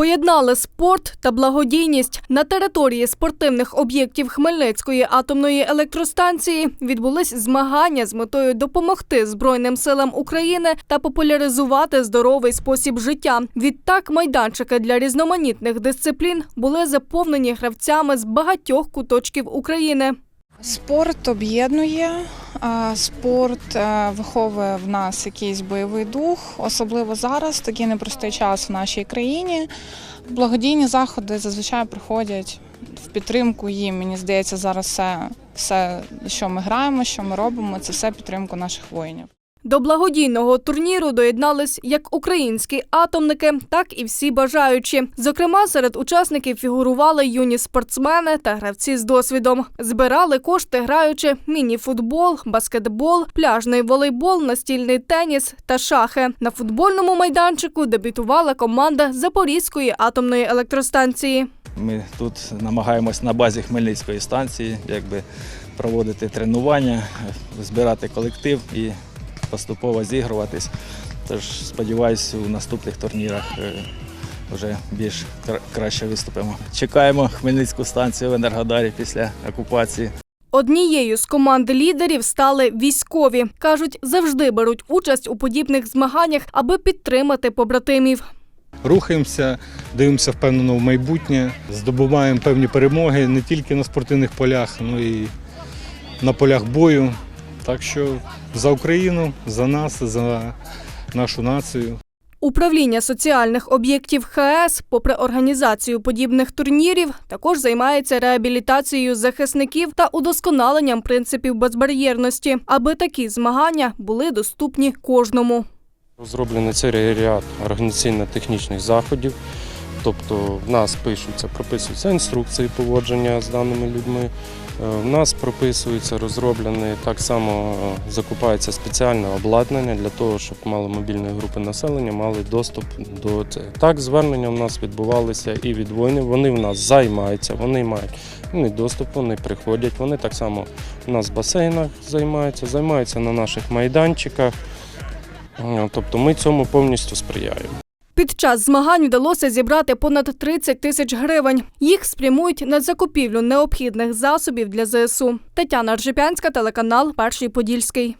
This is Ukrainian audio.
Поєднали спорт та благодійність на території спортивних об'єктів Хмельницької атомної електростанції відбулись змагання з метою допомогти Збройним силам України та популяризувати здоровий спосіб життя. Відтак, майданчики для різноманітних дисциплін були заповнені гравцями з багатьох куточків України. Спорт об'єднує, спорт е, виховує в нас якийсь бойовий дух, особливо зараз, такий непростий час в нашій країні. Благодійні заходи зазвичай приходять в підтримку їм. Мені здається, зараз все, все, що ми граємо, що ми робимо, це все підтримку наших воїнів. До благодійного турніру доєднались як українські атомники, так і всі бажаючі. Зокрема, серед учасників фігурували юні спортсмени та гравці з досвідом. Збирали кошти, граючи міні-футбол, баскетбол, пляжний волейбол, настільний теніс та шахи. На футбольному майданчику дебютувала команда Запорізької атомної електростанції. Ми тут намагаємось на базі Хмельницької станції якби, проводити тренування, збирати колектив і поступово зігруватись. Тож сподіваюся, у наступних турнірах е, вже більш краще виступимо. Чекаємо Хмельницьку станцію в Енергодарі після окупації. Однією з команд лідерів стали військові. кажуть, завжди беруть участь у подібних змаганнях, аби підтримати побратимів. рухаємося, дивимося впевнено в майбутнє, здобуваємо певні перемоги не тільки на спортивних полях, але і на полях бою. Так що за Україну, за нас, за нашу націю. Управління соціальних об'єктів ХС, попри організацію подібних турнірів, також займається реабілітацією захисників та удосконаленням принципів безбар'єрності, аби такі змагання були доступні кожному. Зроблений цілий ряд організаційно-технічних заходів. Тобто в нас пишуться, прописуються інструкції поводження з даними людьми. Е, В нас прописується, розроблене так само е, закупається спеціальне обладнання для того, щоб маломобільні групи населення мали доступ до цього. Так, звернення в нас відбувалися і від воїнів. Вони в нас займаються, вони мають доступ, вони приходять. Вони так само у нас в басейнах займаються, займаються на наших майданчиках. Е, Тобто ми цьому повністю сприяємо. Під час змагань вдалося зібрати понад 30 тисяч гривень. Їх спрямують на закупівлю необхідних засобів для ЗСУ. Тетяна Ржепянська, телеканал Перший Подільський.